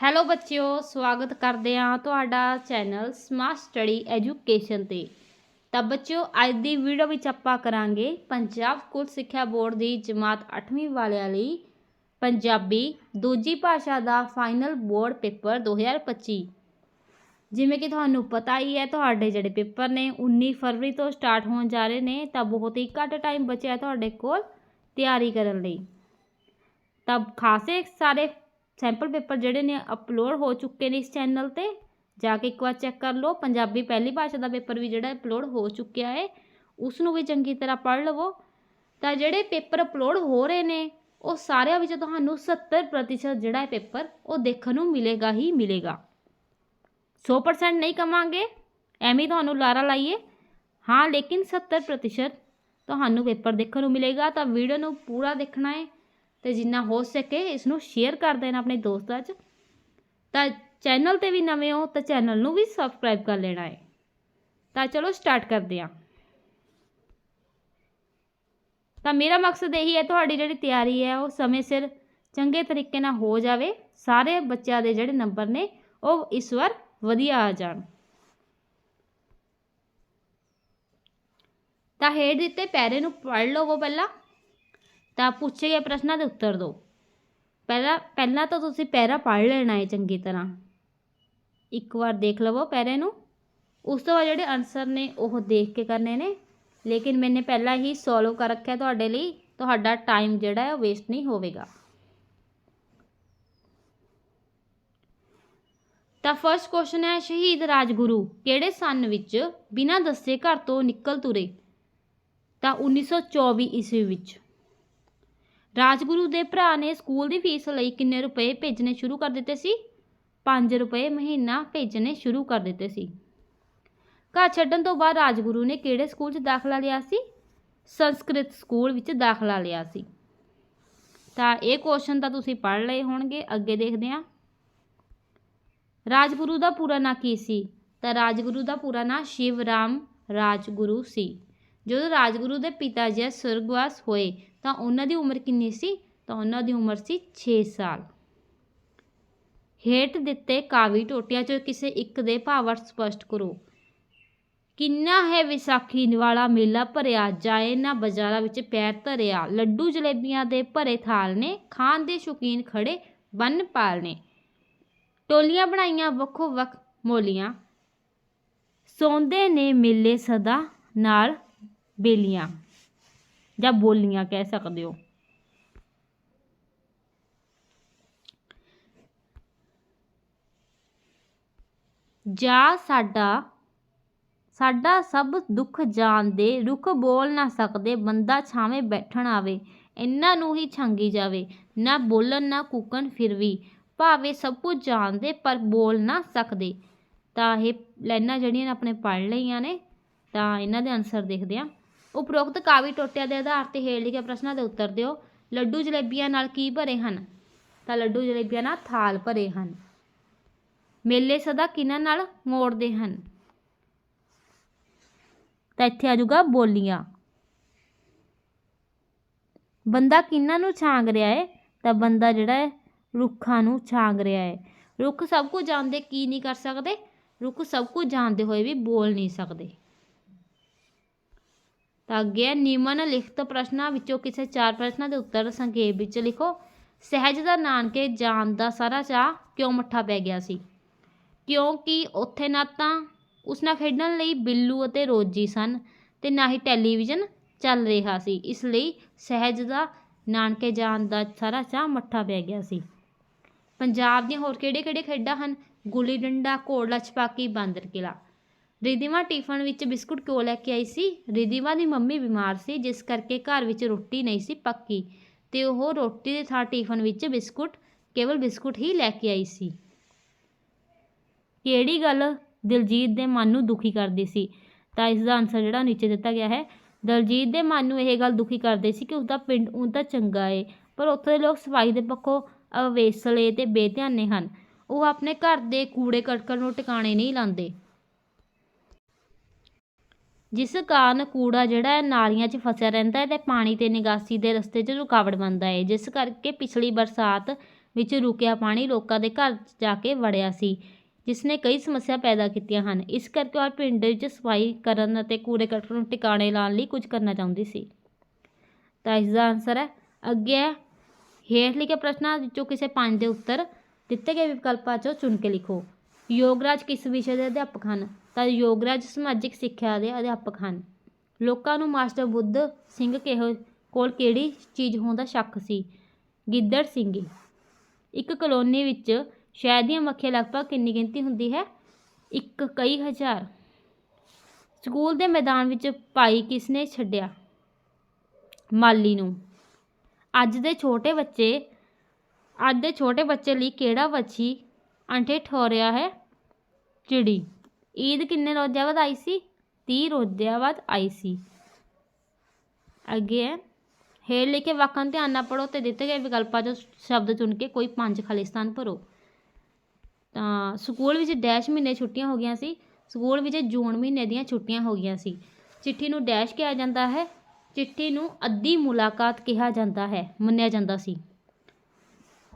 Hello ਬੱਚਿਓ, ਸਵਾਗਤ ਕਰਦੇ ਹਾਂ ਤੁਹਾਡਾ ਚੈਨਲ ਸਮਾਰਟ ਸਟੱਡੀ ਐਜੂਕੇਸ਼ਨ ਤੇ। ਤਾਂ ਬੱਚਿਓ, ਅੱਜ ਦੀ ਵੀਡੀਓ ਵਿੱਚ ਆਪਾਂ ਕਰਾਂਗੇ ਪੰਜਾਬ ਸਕੂਲ ਸਿੱਖਿਆ ਬੋਰਡ ਦੀ ਜਮਾਤ 8ਵੀਂ ਵਾਲਿਆਂ ਲਈ ਪੰਜਾਬੀ ਦੂਜੀ ਭਾਸ਼ਾ ਦਾ ਫਾਈਨਲ ਬੋਰਡ ਪੇਪਰ 2025 ਜਿਵੇਂ ਕਿ ਤੁਹਾਨੂੰ ਪਤਾ ਹੀ ਹੈ, ਤੁਹਾਡੇ ਜਿਹੜੇ ਪੇਪਰ ਨੇ 19 ਫਰਵਰੀ ਤੋਂ ਸਟਾਰਟ ਹੋਣ ਜਾ ਰਹੇ ਨੇ, ਤਾਂ ਬਹੁਤ ਹੀ ਘੱਟ ਟਾਈਮ ਬਚਿਆ ਤੁਹਾਡੇ ਕੋਲ ਤਿਆਰੀ ਕਰਨ ਲਈ। ਤਾਂ ਖਾਸੇ ਸਾਰੇ ਸੈਂਪਲ ਪੇਪਰ ਜਿਹੜੇ ਨੇ ਅਪਲੋਡ ਹੋ ਚੁੱਕੇ ਨੇ ਇਸ ਚੈਨਲ ਤੇ, ਜਾ ਕੇ ਇੱਕ ਵਾਰ ਚੈੱਕ ਕਰ ਲਓ। ਪੰਜਾਬੀ ਪਹਿਲੀ ਭਾਸ਼ਾ ਦਾ ਪੇਪਰ ਵੀ ਜਿਹੜਾ ਅਪਲੋਡ ਹੋ ਚੁੱਕਿਆ ਹੈ, ਉਸ ਨੂੰ ਵੀ ਚੰਗੀ ਤਰ੍ਹਾਂ ਪੜ੍ਹ ਲਵੋ। ਤਾਂ ਜਿਹੜੇ ਪੇਪਰ ਅਪਲੋਡ ਹੋ ਰਹੇ ਨੇ, ਉਹ ਸਾਰਿਆਂ ਵਿੱਚ ਤੁਹਾਨੂੰ 70% ਜਿਹੜਾ ਹੈ ਪੇਪਰ, ਉਹ ਦੇਖਣ ਨੂੰ ਮਿਲੇਗਾ ਹੀ ਮਿਲੇਗਾ। 100% ਨਹੀਂ ਕਵਾਂਗੇ, ਐਵੇਂ ਤੁਹਾਨੂੰ ਲਾਰਾ ਲਾਈਏ। ਹਾਂ, ਲੇਕਿਨ 70% ਤੁਹਾਨੂੰ ਪੇਪਰ ਦੇਖਣ ਨੂੰ ਮਿਲੇਗਾ। ਤਾਂ ਵੀਡੀਓ ਨੂੰ ਪੂਰਾ ਦੇਖਣਾ ਹੈ। ਤੇ ਜਿੰਨਾ ਹੋ ਸਕੇ ਇਸ ਨੂੰ ਸ਼ੇਅਰ ਕਰ ਦੇਣਾ ਆਪਣੇ ਦੋਸਤਾਂ 'ਚ। ਤਾਂ ਚੈਨਲ ਤੇ ਵੀ ਨਵੇਂ ਹੋ ਤਾਂ ਚੈਨਲ ਨੂੰ ਵੀ ਸਬਸਕ੍ਰਾਈਬ ਕਰ ਲੈਣਾ ਹੈ ਤਾਂ ਚਲੋ ਸਟਾਰਟ ਕਰਦੇ ਹਾਂ। ਤਾਂ ਮੇਰਾ ਮਕਸਦ ਇਹੀ ਹੈ, ਤੁਹਾਡੀ ਜਿਹੜੀ ਤਿਆਰੀ ਹੈ ਉਹ ਸਮੇਂ ਸਿਰ ਚੰਗੇ ਤਰੀਕੇ ਨਾਲ ਹੋ ਜਾਵੇ। ਸਾਰੇ ਬੱਚਿਆਂ ਦੇ ਜਿਹੜੇ ਨੰਬਰ ਨੇ ਉਹ ਇਸ ਵਾਰ ਵਧੀਆ ਆ ਜਾਣ। ਤਾਂ ਹੇਠ ਦਿੱਤੇ ਪੈਰੇ ਨੂੰ ਪੜ੍ਹ ਲਵੋ ਪਹਿਲਾਂ। ਤਾਂ ਪੁੱਛੇ ਗਏ ਪ੍ਰਸ਼ਨਾਂ ਦੇ ਉੱਤਰ ਦਿਓ ਪਹਿਲਾਂ ਪਹਿਲਾਂ ਤਾਂ ਤੁਸੀਂ ਪਹਿਰਾ ਪੜ੍ਹ ਲੈਣਾ ਹੈ ਚੰਗੀ ਤਰ੍ਹਾਂ। ਇੱਕ ਵਾਰ ਦੇਖ ਲਵੋ ਪਹਿਰੇ ਨੂੰ। ਉਸ ਤੋਂ ਬਾਅਦ ਜਿਹੜੇ ਆਨਸਰ ਨੇ ਉਹ ਦੇਖ ਕੇ ਕਰਨੇ ਨੇ। ਲੇਕਿਨ ਮੈਨੇ ਪਹਿਲਾਂ ਹੀ ਸੋਲਵ ਕਰ ਰੱਖਿਆ ਤੁਹਾਡੇ ਲਈ। ਤੁਹਾਡਾ ਟਾਈਮ ਜਿਹੜਾ ਹੈ ਉਹ ਵੇਸਟ ਨਹੀਂ ਹੋਵੇਗਾ। ਤਾਂ ਫਰਸਟ ਕੁਐਸਚਨ ਹੈ, ਸ਼ਹੀਦ ਰਾਜਗੁਰੂ ਕਿਹੜੇ ਸਨ ਵਿੱਚ ਬਿਨਾਂ ਦੱਸੇ ਘਰ ਤੋਂ ਨਿਕਲ ਤੁਰੇ? ਤਾਂ 1924 ਈਸਵੀ ਵਿੱਚ। ਰਾਜਗੁਰੂ ਦੇ ਭਰਾ ਨੇ ਸਕੂਲ ਦੀ ਫੀਸ ਲਈ ਕਿੰਨੇ ਰੁਪਏ ਭੇਜਣੇ ਸ਼ੁਰੂ ਕਰ ਦਿੱਤੇ ਸੀ? 5 ਰੁਪਏ ਮਹੀਨਾ ਭੇਜਣੇ ਸ਼ੁਰੂ ਕਰ ਦਿੱਤੇ ਸੀ। ਘਰ ਛੱਡਣ ਤੋਂ ਬਾਅਦ ਰਾਜਗੁਰੂ ਨੇ ਕਿਹੜੇ ਸਕੂਲ 'ਚ ਦਾਖਲਾ ਲਿਆ ਸੀ? ਸੰਸਕ੍ਰਿਤ ਸਕੂਲ ਵਿੱਚ ਦਾਖਲਾ ਲਿਆ ਸੀ। ਤਾਂ ਇਹ ਕੁਐਸਚਨ ਤਾਂ ਤੁਸੀਂ ਪੜ੍ਹ ਲਏ ਹੋਣਗੇ, ਅੱਗੇ ਦੇਖਦੇ ਹਾਂ। ਰਾਜਗੁਰੂ ਦਾ ਪੂਰਾ ਨਾਂ ਕੀ ਸੀ? ਤਾਂ ਰਾਜਗੁਰੂ ਦਾ ਪੂਰਾ ਨਾਂ ਸ਼ਿਵ ਰਾਮ ਰਾਜਗੁਰੂ ਸੀ। ਜਦੋਂ ਰਾਜਗੁਰੂ ਦੇ ਪਿਤਾ ਜੀ ਸੁਰਗਵਾਸ ਹੋਏ, ਤਾਂ ਉਹਨਾਂ ਦੀ ਉਮਰ ਕਿੰਨੀ ਸੀ? ਤਾਂ ਉਹਨਾਂ ਦੀ ਉਮਰ ਸੀ 6 ਸਾਲ। ਹੇਠ ਦਿੱਤੇ ਕਾਵੀ ਟੋਟਿਆਂ ਚੋਂ ਕਿਸੇ ਇੱਕ ਦੇ ਭਾਵ ਸਪਸ਼ਟ ਕਰੋ। ਕਿੰਨਾ ਹੈ ਵਿਸਾਖੀ ਵਾਲਾ ਮੇਲਾ ਭਰਿਆ, ਜਾਏ ਨਾ ਬਾਜ਼ਾਰਾਂ ਵਿੱਚ ਪੈਰ ਧਰਿਆ। ਲੱਡੂ ਜਲੇਬੀਆਂ ਦੇ ਭਰੇ ਥਾਲ ਨੇ, ਖਾਣ ਦੇ ਸ਼ੌਕੀਨ ਖੜੇ ਬੰਨ ਪਾਲ ਨੇ। ਟੋਲੀਆਂ ਬਣਾਈਆਂ ਵੱਖੋ ਵੱਖ ਮੋਲੀਆਂ। ਸੌਂਦੇ ਨੇ ਮੇਲੇ ਸਦਾ ਨਾਲ ਬੇਲੀਆਂ ਜਾਂ ਬੋਲੀਆਂ ਕਹਿ ਸਕਦੇ ਹੋ। ਜਾ ਸਾਡਾ ਸਾਡਾ ਸਭ ਦੁੱਖ ਜਾਣਦੇ, ਰੁੱਖ ਬੋਲ ਨਾ ਸਕਦੇ, ਬੰਦਾ ਛਾਵੇਂ ਬੈਠਣ ਆਵੇ, ਇਹਨਾਂ ਨੂੰ ਹੀ ਛਾਂਗੀ ਜਾਵੇ, ਨਾ ਬੋਲਣ ਨਾ ਕੂਕਣ ਫਿਰ ਵੀ, ਭਾਵੇਂ ਸਭ ਕੁਝ ਜਾਣਦੇ ਪਰ ਬੋਲ ਨਾ ਸਕਦੇ। ਤਾਂ ਇਹ ਲਾਈਨਾਂ ਜਿਹੜੀਆਂ ਨੇ ਆਪਣੇ ਪੜ੍ਹ ਲਈਆਂ ਨੇ, ਤਾਂ ਇਹਨਾਂ ਦੇ ਆਨਸਰ ਦੇਖਦੇ ਹਾਂ। ਉਪਰੋਕਤ ਕਾਵੀ ਟੋਟਿਆਂ ਦੇ ਆਧਾਰ ਤੇ ਹੇਠ ਲਿਖੇ ਪ੍ਰਸ਼ਨਾਂ ਦੇ ਉੱਤਰ ਦਿਓ। ਲੱਡੂ ਜਲੇਬੀਆਂ ਨਾਲ ਕੀ ਭਰੇ ਹਨ? ਤਾਂ ਲੱਡੂ ਜਲੇਬੀਆਂ ਨਾਲ ਥਾਲ ਭਰੇ ਹਨ। ਮੇਲੇ ਸਦਾ ਕਿਹਨਾਂ ਨਾਲ ਮੋੜਦੇ ਹਨ? ਤਾਂ ਇੱਥੇ ਆ ਜਾਊਗਾ ਬੋਲੀਆਂ। ਬੰਦਾ ਕਿਹਨਾਂ ਨੂੰ ਛਾਂਗ ਰਿਹਾ ਹੈ ਤਾਂ ਬੰਦਾ ਜਿਹੜਾ ਹੈ ਰੁੱਖਾਂ ਨੂੰ ਛਾਂਗ ਰਿਹਾ ਹੈ ਰੁੱਖ ਸਭ ਕੁਝ ਜਾਣਦੇ ਕੀ ਨਹੀਂ ਕਰ ਸਕਦੇ? ਰੁੱਖ ਸਭ ਕੁਝ ਜਾਣਦੇ ਹੋਏ ਵੀ ਬੋਲ ਨਹੀਂ ਸਕਦੇ। ਤਾਂ ਅੱਗੇ ਹੈ ਨਿਮਨ ਲਿਖਤ ਪ੍ਰਸ਼ਨਾਂ ਵਿੱਚੋਂ ਕਿਸੇ ਚਾਰ ਪ੍ਰਸ਼ਨਾਂ ਦੇ ਉੱਤਰ ਸੰਖੇਪ ਵਿੱਚ ਲਿਖੋ। ਸਹਿਜ ਦਾ ਨਾਨਕੇ ਜਾਣ ਦਾ ਸਾਰਾ ਚਾਹ ਕਿਉਂ ਮੱਠਾ ਪੈ ਗਿਆ ਸੀ? ਕਿਉਂਕਿ ਉੱਥੇ ਨਾ ਤਾਂ ਉਸ ਨਾਲ ਖੇਡਣ ਲਈ ਬਿੱਲੂ ਅਤੇ ਰੋਜੀ ਸਨ ਤੇ ਨਾ ਹੀ ਟੈਲੀਵਿਜ਼ਨ ਚੱਲ ਰਿਹਾ ਸੀ। ਇਸ ਲਈ ਸਹਿਜ ਦਾ ਨਾਨਕੇ ਜਾਣ ਦਾ ਸਾਰਾ ਚਾਹ ਮੱਠਾ ਪੈ ਗਿਆ ਸੀ। ਪੰਜਾਬ ਦੀਆਂ ਹੋਰ ਕਿਹੜੇ ਕਿਹੜੇ ਖੇਡਾਂ ਹਨ? ਗੁੱਲੀ ਡੰਡਾ, ਘੋੜਾ ਛਪਾਕੀ ਬਾਂਦਰ ਕਿਲਾ ਰਿਧਿਮਾ ਟਿਫਨ ਵਿੱਚ ਬਿਸਕੁਟ ਕਿਉਂ ਲੈ ਕੇ ਆਈ ਸੀ? ਰਿਧਿਮਾ ਦੀ ਮੰਮੀ ਬਿਮਾਰ ਸੀ, ਜਿਸ ਕਰਕੇ ਘਰ ਵਿੱਚ ਰੋਟੀ ਨਹੀਂ ਸੀ ਪੱਕੀ ਤੇ ਉਹ ਰੋਟੀ ਦੇ ਥਾਂ ਟਿਫਨ ਵਿੱਚ ਬਿਸਕੁਟ, ਕੇਵਲ ਬਿਸਕੁਟ ਹੀ ਲੈ ਕੇ ਆਈ ਸੀ। ਕਿਹੜੀ ਗੱਲ? ਦਿਲਜੀਤ ਦੇ ਮਨ ਨੂੰ ਦੁਖੀ ਕਰਦੀ ਸੀ। ਤਾਂ ਇਸ ਦਾ ਆਨਸਰ ਜਿਹੜਾ ਨੀਚੇ ਦਿੱਤਾ ਗਿਆ ਹੈ, ਦਲਜੀਤ ਦੇ ਮਨ ਨੂੰ ਇਹ ਗੱਲ ਦੁਖੀ ਕਰਦੇ ਸੀ ਕਿ ਉਸਦਾ ਪਿੰਡ ਉਹਦਾ ਚੰਗਾ ਏ, ਪਰ ਉੱਥੇ ਦੇ ਲੋਕ ਸਫ਼ਾਈ ਦੇ ਪੱਖੋਂ ਅਵੇਸਲੇ ਤੇ ਬੇਧਿਆਨੇ ਹਨ। ਉਹ ਆਪਣੇ ਘਰ ਦੇ ਕੂੜੇ ਕਰਕਟ ਨੂੰ ਟਿਕਾਣੇ ਨਹੀਂ ਲਾਉਂਦੇ। ਜਿਸ ਕਾਰਨ ਕੂੜਾ ਜਿਹੜਾ ਹੈ ਨਾਲੀਆਂ 'ਚ ਫਸਿਆ ਰਹਿੰਦਾ ਹੈ ਅਤੇ ਪਾਣੀ ਅਤੇ ਨਿਕਾਸੀ ਦੇ ਰਸਤੇ 'ਚ ਰੁਕਾਵਟ ਬਣਦਾ ਹੈ, ਜਿਸ ਕਰਕੇ ਪਿਛਲੀ ਬਰਸਾਤ ਵਿੱਚ ਰੁਕਿਆ ਪਾਣੀ ਲੋਕਾਂ ਦੇ ਘਰ ਜਾ ਕੇ ਵੜਿਆ ਸੀ ਜਿਸ ਨੇ ਕਈ ਸਮੱਸਿਆ ਪੈਦਾ ਕੀਤੀਆਂ ਹਨ। ਇਸ ਕਰਕੇ ਉਹ ਪਿੰਡ ਵਿੱਚ ਸਫ਼ਾਈ ਕਰਨ ਅਤੇ ਕੂੜੇ ਕਰਕਟ ਨੂੰ ਟਿਕਾਣੇ ਲਾਉਣ ਲਈ ਕੁਝ ਕਰਨਾ ਚਾਹੁੰਦੀ ਸੀ। ਤਾਂ ਇਸ ਦਾ ਆਨਸਰ ਹੈ ਅੱਗੇ ਹੈ। ਹੇਠ ਲਿਖੇ ਪ੍ਰਸ਼ਨਾਂ ਵਿੱਚੋਂ ਕਿਸੇ ਪੰਜ ਦੇ ਉੱਤਰ ਦਿੱਤੇ ਗਏ ਵਿਕਲਪਾਂ ਚੋਂ ਚੁਣ ਕੇ ਲਿਖੋ। ਯੋਗਰਾਜ ਕਿਸ ਵਿਸ਼ੇ ਦੇ ਅਧਿਆਪਕ ਹਨ? ਤਾਂ ਯੋਗਰਾਜ ਸਮਾਜਿਕ ਸਿੱਖਿਆ ਦੇ ਅਧਿਆਪਕ ਹਨ। ਲੋਕਾਂ ਨੂੰ ਮਾਸਟਰ ਬੁੱਧ ਸਿੰਘ ਕਿਹੋ ਕੋਲ ਕਿਹੜੀ ਚੀਜ਼ ਹੋਣ ਦਾ ਸ਼ੱਕ ਸੀ? ਗਿੱਦੜ ਸਿੰਘ। ਇੱਕ ਕਲੋਨੀ ਵਿੱਚ ਸ਼ਹਿਰ ਦੀਆਂ ਮੱਖੀਆਂ ਲਗਭਗ ਕਿੰਨੀ ਗਿਣਤੀ ਹੁੰਦੀ ਹੈ? ਇੱਕ ਕਈ ਹਜ਼ਾਰ। ਸਕੂਲ ਦੇ ਮੈਦਾਨ ਵਿੱਚ ਭਾਈ ਕਿਸਨੇ ਛੱਡਿਆ? ਮਾਲੀ ਨੂੰ। ਅੱਜ ਦੇ ਛੋਟੇ ਬੱਚੇ, ਅੱਜ ਦੇ ਛੋਟੇ ਬੱਚੇ ਲਈ ਕਿਹੜਾ ਵੱਛੀ ਅੰਡੇ ਠੋਰਿਆ ਹੈ? ਚਿੜੀ। ਈਦ ਕਿੰਨੇ ਰੋਜ਼ਿਆਂ ਬਾਅਦ ਆਈ ਸੀ? 30 ਰੋਜ਼ਿਆਂ ਬਾਅਦ ਆਈ ਸੀ। ਅੱਗੇ ਹੈ। ਹੇਠ ਲਿਖੇ ਵਾਕਾਂ ਨੂੰ ਧਿਆਨ ਨਾਲ ਪੜੋ ਤੇ ਦਿੱਤੇ ਗਏ ਵਿਕਲਪਾਂ ਚੋਂ ਸ਼ਬਦ ਚੁਣ ਕੇ ਕੋਈ ਪੰਜ ਖਾਲੀ ਸਥਾਨ ਭਰੋ। ਤਾਂ ਸਕੂਲ ਵਿੱਚ ਡੈਸ਼ ਮਹੀਨੇ ਛੁੱਟੀਆਂ ਹੋ ਗਈਆਂ ਸੀ। ਸਕੂਲ ਵਿੱਚ ਜੂਨ ਮਹੀਨੇ ਦੀਆਂ ਛੁੱਟੀਆਂ ਹੋ ਗਈਆਂ ਸੀ। ਚਿੱਠੀ ਨੂੰ ਡੈਸ਼ ਕਿਹਾ ਜਾਂਦਾ ਹੈ। ਚਿੱਠੀ ਨੂੰ ਅੱਧੀ ਮੁਲਾਕਾਤ ਕਿਹਾ ਜਾਂਦਾ ਹੈ, ਮੰਨਿਆ ਜਾਂਦਾ ਸੀ।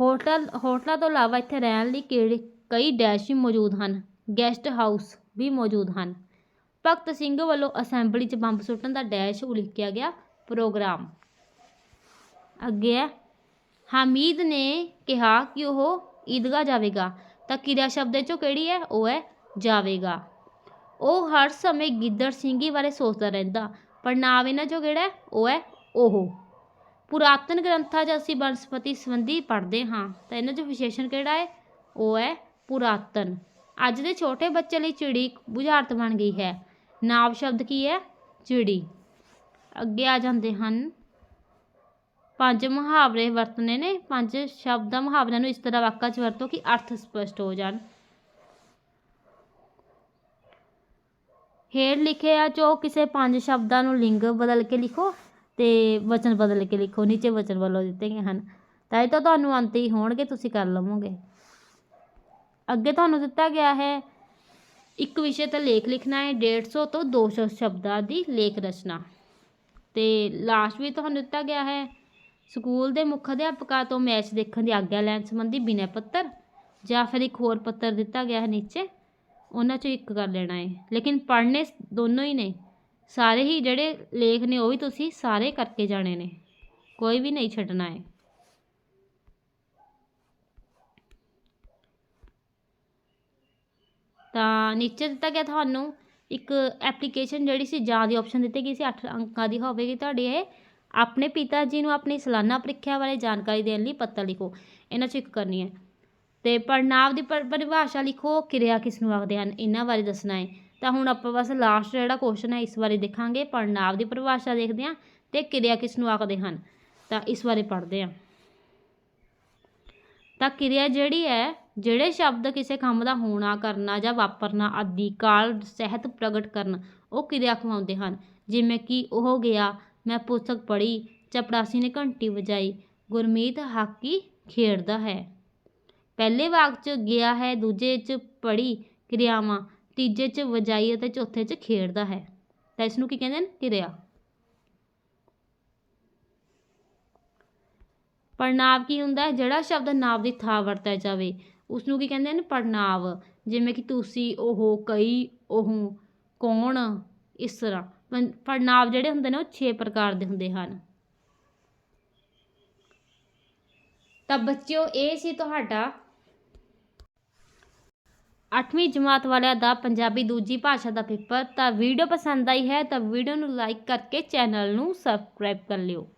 ਹੋਟਲ, ਹੋਟਲਾਂ ਤੋਂ ਇਲਾਵਾ ਇੱਥੇ ਰਹਿਣ ਲਈ ਕਿਹੜੇ, ਕਈ ਡੈਸ਼ ਵੀ ਮੌਜੂਦ ਹਨ। Guest house. ਵੀ ਮੌਜੂਦ ਹਨ। ਭਗਤ ਸਿੰਘ ਵੱਲੋਂ ਅਸੈਂਬਲੀ 'ਚ ਬੰਬ ਸੁੱਟਣ ਦਾ ਡੈਸ਼ ਉਲੀਕਿਆ ਗਿਆ ਪ੍ਰੋਗਰਾਮ। ਅੱਗੇ ਹੈ, ਹਾਮੀਦ ਨੇ ਕਿਹਾ ਕਿ ਉਹ ਈਦਗਾਹ ਜਾਵੇਗਾ, ਤਾਂ ਕਿਰਿਆ ਸ਼ਬਦ ਚੋਂ ਕਿਹੜੀ ਹੈ? ਉਹ ਹੈ ਜਾਵੇਗਾ। ਉਹ ਹਰ ਸਮੇਂ ਗਿੱਦੜ ਸਿੰਘੀ ਬਾਰੇ ਸੋਚਦਾ ਰਹਿੰਦਾ, ਪਰ ਨਾਮ ਇਹਨਾਂ ਚੋਂ ਕਿਹੜਾ ਉਹ ਹੈ ਉਹ। ਪੁਰਾਤਨ ਗ੍ਰੰਥਾਂ 'ਚ ਅਸੀਂ ਬਨਸਪਤੀ ਸੰਬੰਧੀ ਪੜ੍ਹਦੇ ਹਾਂ, ਤਾਂ ਇਹਨਾਂ 'ਚ ਵਿਸ਼ੇਸ਼ਣ ਕਿਹੜਾ ਹੈ? ਉਹ ਹੈ ਪੁਰਾਤਨ। ਅੱਜ ਦੇ ਛੋਟੇ ਬੱਚੇ ਲਈ ਚਿੜੀ ਬੁਝਾਰਤ ਬਣ ਗਈ ਹੈ। ਨਾਵ ਸ਼ਬਦ ਕੀ ਹੈ? ਚਿੜੀ। ਅੱਗੇ ਆ ਜਾਂਦੇ ਹਨ। ਪੰਜ ਮੁਹਾਵਰੇ ਵਰਤਨੇ ਨੇ। ਪੰਜ ਸ਼ਬਦਾਂ ਮੁਹਾਵਰਿਆਂ ਨੂੰ ਇਸ ਤਰ੍ਹਾਂ ਵਾਕਾਂ 'ਚ ਵਰਤੋ ਕਿ ਅਰਥ ਸਪਸ਼ਟ ਹੋ ਜਾਣ। ਹੇਠ ਲਿਖਿਆ ਚੋਂ ਕਿਸੇ ਪੰਜ ਸ਼ਬਦਾਂ ਨੂੰ ਲਿੰਗ ਬਦਲ ਕੇ ਲਿਖੋ ਤੇ ਵਚਨ ਬਦਲ ਕੇ ਲਿਖੋ। ਨੀਚੇ ਵਚਨ ਵੱਲੋਂ ਦਿੱਤੇ ਗਏ ਹਨ। ਤਾਂ ਇਹ ਤਾਂ ਤੁਹਾਨੂੰ ਅੰਤ ਹੀ ਹੋਣਗੇ, ਤੁਸੀਂ ਕਰ ਲਵੋਗੇ। ਅੱਗੇ ਤੁਹਾਨੂੰ ਦਿੱਤਾ ਗਿਆ ਹੈ। ਇੱਕ ਵਿਸ਼ੇ ਤੇ ਲੇਖ ਲਿਖਣਾ ਹੈ 150 ਤੋਂ 200 ਸ਼ਬਦਾਂ ਦੀ ਲੇਖ ਰਚਨਾ। ਤੇ ਲਾਸਟ ਵੀ ਤੁਹਾਨੂੰ ਦਿੱਤਾ ਗਿਆ ਹੈ, ਸਕੂਲ ਦੇ ਮੁੱਖ ਅਧਿਆਪਕਾਂ ਤੋਂ ਮੈਚ ਦੇਖਣ ਦੀ ਆਗਿਆ ਲੈਣ ਸੰਬੰਧੀ ਬਿਨੈ ਪੱਤਰ ਜਾਂ ਫਿਰ ਇੱਕ ਹੋਰ ਪੱਤਰ ਦਿੱਤਾ ਗਿਆ ਹੈ ਨੀਚੇ, ਉਹਨਾਂ ਚੋਂ ਇੱਕ ਕਰ ਲੈਣਾ ਹੈ। ਲੇਕਿਨ ਪੜ੍ਹਨੇ ਦੋਨੋਂ ਹੀ ਨੇ। ਸਾਰੇ ਹੀ ਜਿਹੜੇ ਲੇਖ ਨੇ ਉਹ ਵੀ ਤੁਸੀਂ ਸਾਰੇ ਕਰਕੇ ਜਾਣੇ ਨੇ। ਕੋਈ ਵੀ ਨਹੀਂ ਛੱਡਣਾ ਹੈ। ਤਾਂ ਨੀਚੇ ਦਿੱਤਾ ਗਿਆ ਤੁਹਾਨੂੰ, ਇੱਕ ਐਪਲੀਕੇਸ਼ਨ ਜਿਹੜੀ ਸੀ ਜਾਂ ਦੀ ਆਪਸ਼ਨ ਦਿੱਤੀ ਗਈ ਸੀ 8 ਅੰਕਾਂ ਦੀ ਹੋਵੇਗੀ ਤੁਹਾਡੀ ਇਹ। ਆਪਣੇ ਪਿਤਾ ਜੀ ਨੂੰ ਆਪਣੀ ਸਾਲਾਨਾ ਪ੍ਰੀਖਿਆ ਬਾਰੇ ਜਾਣਕਾਰੀ ਦੇਣ ਲਈ ਪੱਤਰ ਲਿਖੋ, ਇਹਨਾਂ 'ਚ ਇੱਕ ਕਰਨੀ ਹੈ। ਤੇ ਪੜਨਾਵ ਦੀ ਪਰਿਭਾਸ਼ਾ ਲਿਖੋ, ਕਿਰਿਆ ਕਿਸ ਨੂੰ ਆਖਦੇ ਹਨ, ਇਹਨਾਂ ਬਾਰੇ ਦੱਸਣਾ ਹੈ। ਤਾਂ ਹੁਣ ਆਪਾਂ ਬਸ ਲਾਸਟ ਜਿਹੜਾ ਕੁਐਸਚਨ ਹੈ, ਇਸ ਬਾਰੇ ਦੇਖਾਂਗੇ। ਪੜਨਾਵ ਦੀ ਪਰਿਭਾਸ਼ਾ ਦੇਖਦੇ ਹਾਂ ਤੇ ਕਿਰਿਆ ਕਿਸ ਨੂੰ ਆਖਦੇ ਹਨ, ਤਾਂ ਇਸ ਬਾਰੇ ਪੜ੍ਹਦੇ ਹਾਂ। ਤਾਂ ਕਿਰਿਆ ਜਿਹੜੀ ਹੈ ਜਿਹੜੇ ਸ਼ਬਦ ਕਿਸੇ ਕੰਮ ਦਾ ਹੋਣਾ, ਕਰਨਾ ਜਾਂ ਵਾਪਰਨਾ ਆਦਿ ਕਾਲ ਸਹਿਤ ਪ੍ਰਗਟ ਕਰਨ, ਉਹ ਕਿਰਿਆ ਕਹਾਉਂਦੇ ਹਨ। ਜਿਵੇਂ ਕਿ ਉਹ ਗਿਆ, ਮੈਂ ਪੁਸਤਕ ਪੜ੍ਹੀ, ਚਪੜਾਸੀ ਨੇ ਘੰਟੀ ਵਜਾਈ, ਗੁਰਮੀਤ ਹਾਕੀ ਖੇਡਦਾ ਹੈ। ਪਹਿਲੇ ਵਾਕ 'ਚ ਗਿਆ ਹੈ, ਦੂਜੇ 'ਚ ਪੜ੍ਹੀ ਕਿਰਿਆਵਾਂ, ਤੀਜੇ 'ਚ ਵਜਾਈ ਅਤੇ ਚੌਥੇ 'ਚ ਖੇਡਦਾ ਹੈ। ਤਾਂ ਇਸ ਨੂੰ ਕੀ ਕਹਿੰਦੇ ਨੇ ਕਿਰਿਆ। ਪੜਨਾਵ ਕੀ ਹੁੰਦਾ ਹੈ? ਜਿਹੜਾ ਸ਼ਬਦ ਨਾਵ ਦੀ ਥਾਂ ਵਰਤਿਆ ਜਾਵੇ ਉਸ ਨੂੰ ਕੀ ਕਹਿੰਦੇ ਨੇ ਪੜਨਾਵ ਜਿਵੇਂ ਕਿ ਤੁਸੀਂ, ਉਹ, ਕਈ, ਉਹ, ਕੌਣ, ਇਸ ਤਰ੍ਹਾਂ। ਪੰ- ਪੜਨਾਵ ਜਿਹੜੇ ਹੁੰਦੇ ਨੇ, ਉਹ 6 ਪ੍ਰਕਾਰ ਦੇ ਹੁੰਦੇ ਹਨ। ਤਾਂ ਬੱਚਿਓ, ਇਹ ਸੀ ਤੁਹਾਡਾ 8ਵੀਂ ਜਮਾਤ ਵਾਲਿਆਂ ਦਾ ਪੰਜਾਬੀ ਦੂਜੀ ਭਾਸ਼ਾ ਦਾ ਪੇਪਰ। ਤਾਂ ਵੀਡੀਓ ਪਸੰਦ ਆਈ ਹੈ, ਤਾਂ ਵੀਡੀਓ ਨੂੰ ਲਾਈਕ ਕਰਕੇ ਚੈਨਲ ਨੂੰ ਸਬਸਕ੍ਰਾਈਬ ਕਰ ਲਿਓ।